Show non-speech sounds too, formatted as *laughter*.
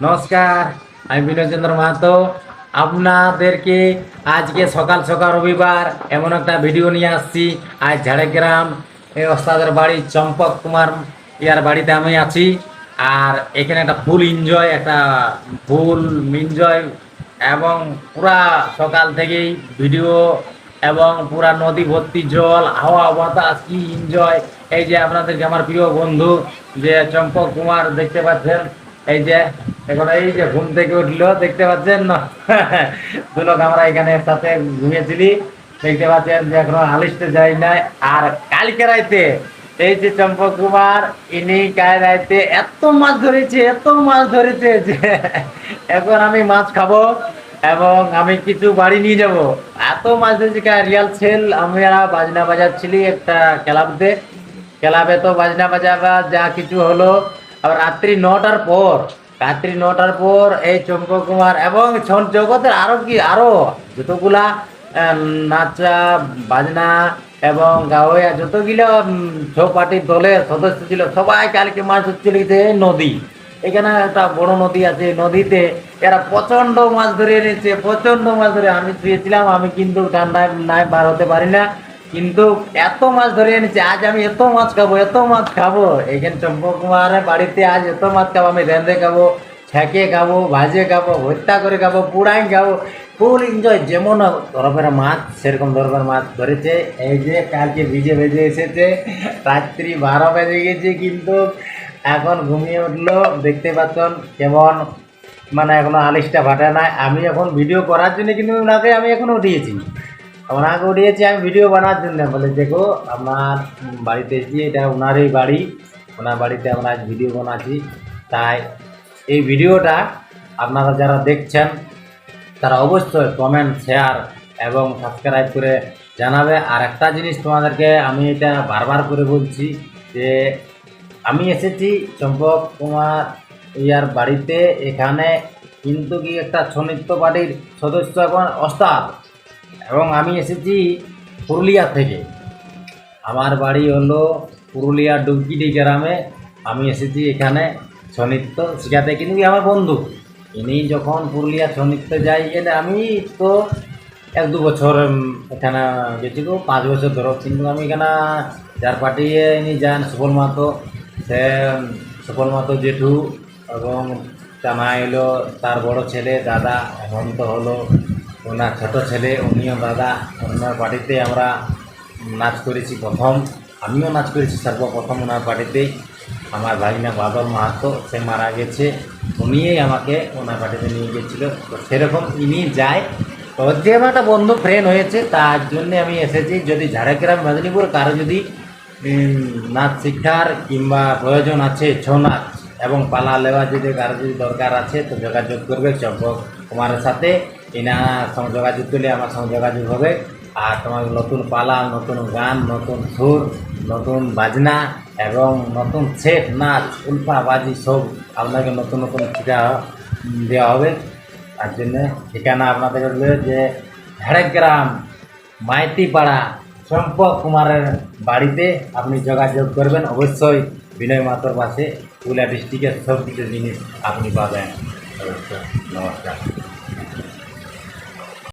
নমস্কার, আমি বিনোদ চন্দ্র মাহাতো। আপনাদেরকে আজকে সকাল সকাল রবিবার এমন একটা ভিডিও নিয়ে আসছি। আজ ঝাড়গ্রাম এই ওস্তাদের বাড়ি চম্পক কুমার ইয়ার বাড়িতে আমি আছি। আর এখানে একটা ফুল এনজয় একটা ফুল এনজয় এবং পুরা সকাল থেকেই ভিডিও এবং পুরা নদী ভর্তি জল, হাওয়া, বাতাস, কি এনজয় এই যে আপনাদেরকে আমার প্রিয় বন্ধু যে চম্পক কুমার দেখতে পাচ্ছেন, এই যে এখন এই যে ঘুম থেকে উঠল, দেখতে পাচ্ছেন? না, *laughs* দুলোক আমরা এখানে সাথে ঘুমিয়েছিলি। দেখতে পাচ্ছেন যে এখনও হালিশতে যাই নাই। আর কালকে রাইতে, এই যে চম্পক কুমার ইনি কাল রাইতে এত মাছ ধরেছে, এত মাছ ধরেছে যে *laughs* এখন আমি মাছ খাব এবং আমি কিছু বাড়ি নিয়ে যাব। এত মাছ ধরেছি রিয়াল সেল, আমরা বাজনা বাজাচ্ছিলি একটা ক্লাবতে। ক্লাবে তো বাজনা বাজাবা, যা কিছু হলো। আবার রাত্রি নটার পর রাত্রি নটার পর এই চম্পক কুমার এবং জগতের আরও কি, আরও যতগুলা নাচা, বাজনা এবং গাওয়া, যতগুলো পার্টির দলের সদস্য ছিল, সবাই কালকে মাছ ধরছিল যে নদী। এখানে একটা বড় নদী আছে নদীতে এরা প্রচণ্ড মাছ ধরে এনেছে প্রচণ্ড মাছ ধরে। আমি শুয়েছিলাম, আমি কিন্তু ঠান্ডায় নাই বার হতে পারি না। কিন্তু এত মাছ ধরে এনেছে, আজ আমি এত মাছ খাব, এত মাছ খাব। এখানে চম্পক কুমারের বাড়িতে আজ এত মাছ খাব, আমি রেঁধে খাব ছেঁকে খাব, ভাজে খাব হত্যা করে খাব পুড়াই খাব। ফুল এনজয় যেমন ধরবের মাছ, সেরকম ধরবের মাছ ধরেছে। এই যে কালকে ভিজে ভেজে এসেছে, রাত্রি বারো বেজে গেছে কিন্তু এখন ঘুমিয়ে উঠল, দেখতে পাচ্ছেন কেমন মানে এখনও আলিশটা ফাটে নাই। আমি এখন ভিডিও করার জন্য কিন্তু ওনাকে আমি এখন উঠিয়েছি ওনাকে উঠিয়েছি, আমি ভিডিও বানার জন্য। বলে, দেখো, আমার বাড়িতে এসেছি এটা ওনারই বাড়ি, ওনার বাড়িতে আমরা আজ ভিডিও বানাচ্ছি। তাই এই ভিডিওটা আপনারা যারা দেখছেন, তারা অবশ্যই কমেন্ট শেয়ার এবং সাবস্ক্রাইব করে জানাবে। আর একটা জিনিস তোমাদেরকে আমি এটা বারবার করে বলছি যে, আমি এসেছি চম্পক কুমার ইয়ার বাড়িতে। এখানে কিন্তু কি একটা ছনিত্য পার্টির সদস্য এখন ওস্তাদ? এবং আমি এসেছি পুরুলিয়া থেকে। আমার বাড়ি হলো পুরুলিয়া ডুবকিডি গ্রামে। আমি এসেছি এখানে ছনিত্য শিখাতে। কিন্তু আমার বন্ধু। ইনি যখন পুরুলিয়া ছনিত্য যাই গেলে আমি তো এক দু বছর এখানে গেছিল, পাঁচ বছর ধরো। কিন্তু আমি এখানে যার পাঠিয়ে ইনি যান সুফল মাতো সে সুফল মাতো জেঠু এবং টানা এলো, তার বড় ছেলে দাদা হেমন্ত হলো। ওনার ছোট ছেলে, উনিও দাদা, ওনার বাড়িতে আমরা নাচ করেছি প্রথম। আমিও নাচ করেছি সর্বপ্রথম ওনার পার্টিতেই আমার ভাগিনা বাদল মাহাতো, সে মারা গেছে। উনিই আমাকে ওনার বাড়িতে নিয়ে গেছিল তো সেরকম ইনি যায়। তো যে আমার একটা বন্ধু ফ্রেন্ড হয়েছে, তার জন্য আমি এসেছি। যদি ঝাড়গ্রাম, মেদিনীপুর কারও যদি নাচ শিক্ষার কিংবা প্রয়োজন আছে, ছৌ নাচ এবং পালা লেওয়া যদি কারও যদি দরকার আছে, তো যোগাযোগ করবে চম্পক কুমারের সাথে। এনা সঙ্গে যোগাযোগ করলে আমার সঙ্গে যোগাযোগ হবে। আর তোমার নতুন পালা, নতুন গান, নতুন সুর, নতুন বাজনা এবং নতুন সেট, নাচ, উল্ফা, বাজি সব আপনাকে নতুন নতুন শিখা দেওয়া হবে। তার জন্য ঠিকানা আপনাদের যে ঝাড়গ্রাম মাইতিপাড়া, চম্পক কুমারের বাড়িতে আপনি যোগাযোগ করবেন। অবশ্যই বিনয় মাতর পাশে পুরুলিয়া ডিস্ট্রিক্টের সব কিছু জিনিস আপনি পাবেন। নমস্কার।